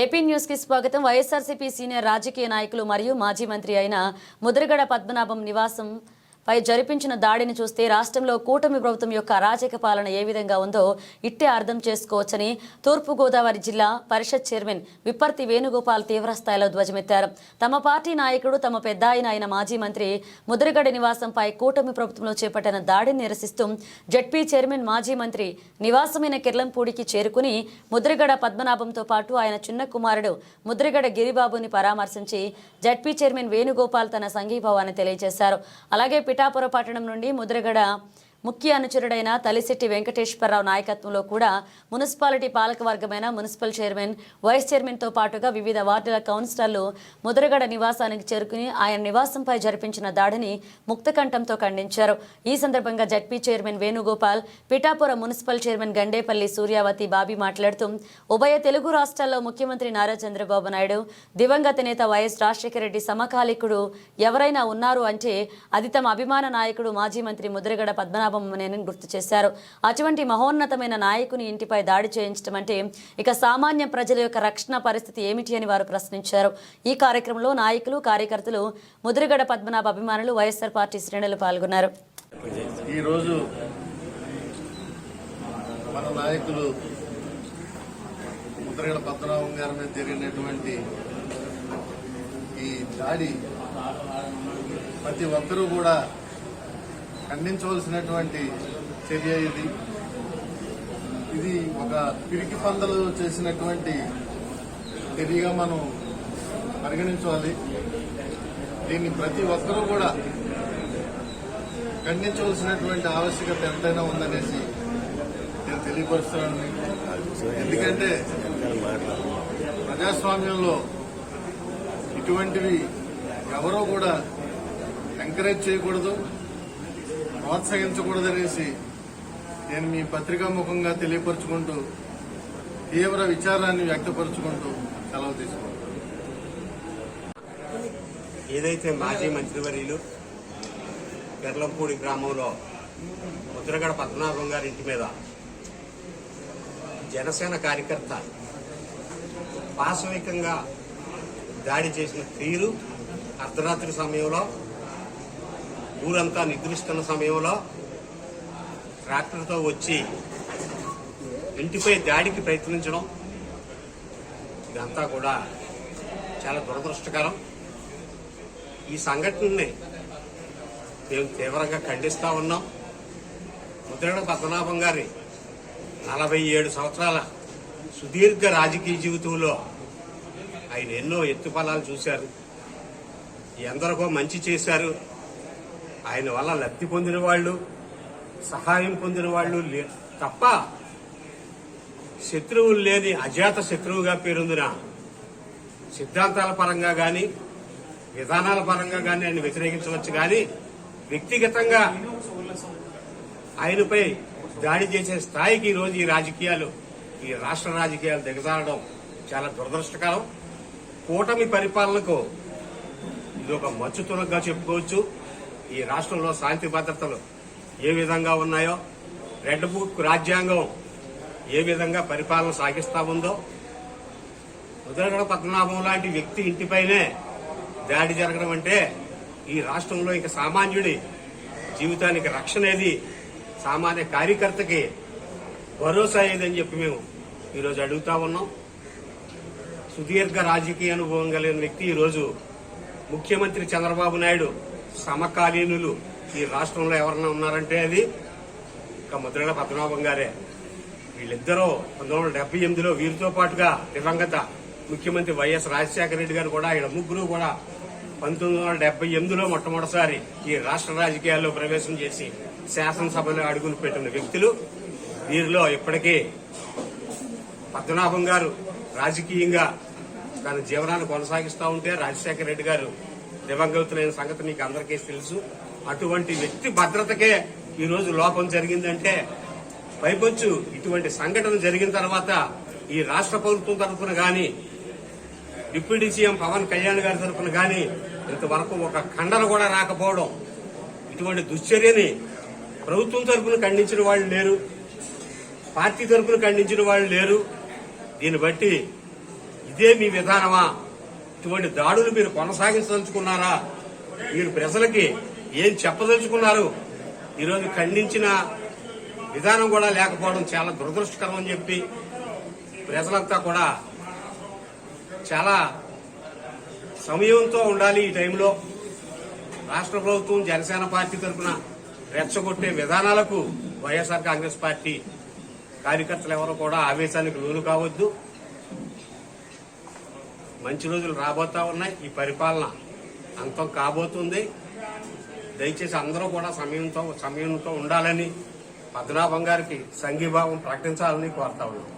AP న్యూస్కి స్వాగతం. YSRCP senior రాజకీయ నాయకులు మరియు మాజీ మంత్రి అయిన ముద్రగడ పద్మనాభం నివాసం పై జరిపించిన దాడిని చూస్తే రాష్ట్రంలో కూటమి ప్రభుత్వం యొక్క అరాచక పాలన ఏ విధంగా ఉందో ఇట్టే అర్థం చేసుకోవచ్చని తూర్పుగోదావరి జిల్లా పరిషత్ చైర్మన్ విప్పర్తి వేణుగోపాల్ తీవ్రస్థాయిలో ధ్వజమెత్తారు. తమ పార్టీ నాయకుడు తమ పెద్ద ఆయన అయిన మాజీ మంత్రి ముద్రగడ నివాసంపై కూటమి ప్రభుత్వంలో చేపట్టిన దాడిని నిరసిస్తూ జడ్పీ చైర్మన్ మాజీ మంత్రి నివాసమైన కిర్లంపూడికి చేరుకుని ముద్రగడ పద్మనాభంతో పాటు ఆయన చిన్న కుమారుడు ముద్రగడ గిరిబాబుని పరామర్శించి జడ్పీ చైర్మన్ వేణుగోపాల్ తన సంఘీభావాన్ని తెలియజేశారు. అలాగే పిఠాపుర పట్టణం నుండి ముద్రగడ ముఖ్య అనుచరుడైన తలిశెట్టి వెంకటేశ్వరరావు నాయకత్వంలో కూడా మున్సిపాలిటీ పాలకవర్గమైన మున్సిపల్ చైర్మన్ వైస్ చైర్మన్తో పాటుగా వివిధ వార్డుల కౌన్సిలర్లు ముద్రగడ నివాసానికి చేరుకుని ఆయన నివాసంపై జరిపించిన దాడిని ముక్తకంఠంతో ఖండించారు. ఈ సందర్భంగా ZP chairman Venugopal Pithapuram municipal chairman Gandepalli Suryavathi Bobby మాట్లాడుతూ ఉభయ తెలుగు రాష్ట్రాల్లో ముఖ్యమంత్రి నారా చంద్రబాబు నాయుడు దివంగత నేత వైఎస్ రాజశేఖర రెడ్డి సమకాలికుడు ఎవరైనా ఉన్నారు అంటే అది తమ అభిమాన నాయకుడు మాజీ మంత్రి ముద్రగడ పద్మనాభమనేని గుర్తు చేశారు. అటువంటి మహోన్నతమైన నాయకుని ఇంటిపై దాడి చేయించడం అంటే ఇక సామాన్య ప్రజల యొక్క రక్షణ పరిస్థితి ఏమిటి అని వారు ప్రశ్నించారు. ఈ కార్యక్రమంలో నాయకులు కార్యకర్తలు ముదిరిగడ పద్మనాభ అభిమానులు వైఎస్ఆర్ పార్టీ శ్రేణులు పాల్గొన్నారు. ఈరోజు మన నాయకులు ముద్రగడ పద్మనాభం గారి మీద జరిగినటువంటి ఈ దాడి ప్రతి ఒక్కరూ కూడా ఖండించవలసినటువంటి చర్య ఇది. ఇది ఒక పిరికి పందలు చేసినటువంటి చర్యగా మనం పరిగణించాలి. దీన్ని ప్రతి ఒక్కరూ కూడా ఖండించవలసినటువంటి ఆవశ్యకత ఎంతైనా ఉందనేసి నేను తెలియపరుస్తున్నాను. ఎందుకంటే ప్రజాస్వామ్యంలో ఇటువంటివి ఎవరో కూడా ఎంకరేజ్ చేయకూడదు. ప్రోత్సహించకూడదనేసి నేను మీ పత్రికా ముఖంగా తెలియపరుచుకుంటూ తీవ్ర విచారాన్ని వ్యక్తపరుచుకుంటూ సెలవు తీసుకుంటాను ఏదైతే మాజీ మంత్రివర్యులు పెర్లంపూడి గ్రామంలో ముద్రగడ పద్మనాభం గారి ఇంటి మీద జనసేన కార్యకర్త పాశవికంగా దాడి చేసిన తీరు అర్ధరాత్రి సమయంలో ఊరంతా నిద్రిస్తున్న సమయంలో ట్రాక్టర్తో వచ్చి ఇంటిపై దాడికి ప్రయత్నించడం ఇదంతా కూడా చాలా దురదృష్టకరం. ఈ సంఘటనని మేము తీవ్రంగా ఖండిస్తూ ఉన్నాం. ముద్రగడ పద్మనాభం గారి నలభై ఏడు సంవత్సరాల సుదీర్ఘ రాజకీయ జీవితంలో ఆయన ఎన్నో ఎత్తుపలాలు చూశారు. ఎందరికో మంచి చేశారు. ఆయన వల్ల లబ్ధి పొందిన వాళ్ళు సహాయం పొందిన వాళ్ళు లే- తప్ప శత్రువులు లేని అజాత శత్రువుగా పేరొందిన సిద్ధాంతాల పరంగా గాని విధానాల పరంగా కానీ ఆయన వ్యతిరేకించవచ్చు. కానీ వ్యక్తిగతంగా ఆయనపై దాడి చేసే స్థాయికి ఈరోజు రోజు ఈ రాజకీయాలు ఈ రాష్ట్ర రాజకీయాలు దిగజారడం చాలా దురదృష్టకరం. కూటమి పరిపాలనకు ఇది ఒక మచ్చుతునగా చెప్పుకోవచ్చు. ఈ రాష్ట్రంలో శాంతి భద్రతలు ఏ విధంగా ఉన్నాయో రెడ్ బుక్ రాజ్యాంగం ఏ విధంగా పరిపాలన సాగిస్తా ఉందో ముద్రగడ పద్మనాభం లాంటి వ్యక్తి ఇంటిపైనే దాడి జరగడం అంటే ఈ రాష్ట్రంలో ఇక సామాన్యుడి జీవితానికి రక్షణ ఏది? సామాన్య కార్యకర్తకి భరోసా ఏదని చెప్పి మేము ఈరోజు అడుగుతా ఉన్నాం. సుదీర్ఘ రాజకీయ అనుభవం కలిగిన వ్యక్తి ఈరోజు ముఖ్యమంత్రి చంద్రబాబు నాయుడు సమకాలీనులు ఈ రాష్ట్రంలో ఎవరన్నా ఉన్నారంటే అది ఇక ముద్రగడ పద్మనాభం గారే. వీళ్ళిద్దరూ పంతొమ్మిది వందల డెబ్బై ఎనిమిదిలో వీరితో పాటుగా దివంగత ముఖ్యమంత్రి వైఎస్ రాజశేఖర రెడ్డి గారు కూడా ఇక్కడ ముగ్గురు కూడా పంతొమ్మిది వందల డెబ్బై ఎనిమిదిలో మొట్టమొదటిసారి ఈ రాష్ట్ర రాజకీయాల్లో ప్రవేశం చేసి శాసనసభలో అడుగులు పెట్టిన వ్యక్తులు. వీరిలో ఇప్పటికీ పద్మనాభం గారు రాజకీయంగా తన జీవనాన్ని కొనసాగిస్తూ ఉంటే రాజశేఖర రెడ్డి గారు దివంగతులైన సంగతి మీకు అందరికీ తెలుసు. అటువంటి వ్యక్తి భద్రతకే ఈ రోజు లోపం జరిగిందంటే పైపొచ్చు ఇటువంటి సంఘటన జరిగిన తర్వాత ఈ రాష్ట్ర ప్రభుత్వం తరఫున గాని డిప్యూటీ సీఎం పవన్ కళ్యాణ్ గారి తరఫున గాని ఇంతవరకు ఒక ఖండన కూడా రాకపోవడం. ఇటువంటి దుశ్చర్యని ప్రభుత్వం తరఫున ఖండించిన వాళ్ళు లేరు. పార్టీ తరఫున ఖండించిన వాళ్ళు లేరు. దీన్ని బట్టి ఇదే మీ విధానమా? ఇటువంటి దాడులు మీరు కొనసాగించదలుచుకున్నారా? మీరు ప్రజలకి ఏం చెప్పదలుచుకున్నారు? ఈరోజు ఖండించిన విధానం కూడా లేకపోవడం చాలా దురదృష్టకరం అని చెప్పి ప్రజలంతా కూడా చాలా సమయంతో ఉండాలి ఈ టైంలో. రాష్ట్ర ప్రభుత్వం జనసేన పార్టీ తరఫున రెచ్చగొట్టే విధానాలకు వైఎస్ఆర్ కాంగ్రెస్ పార్టీ కార్యకర్తలు ఎవరు కూడా ఆవేశానికి లోను కావద్దు. మంచి రోజులు రాబోతా ఉన్నాయి. ఈ పరిపాలన అంతం కాబోతుంది. దయచేసి అందరూ కూడా సమయంతో సమయంతో ఉండాలని పద్మనాభం గారికి సంఘీభావం ప్రకటించాలని కోరుతా ఉన్నాం.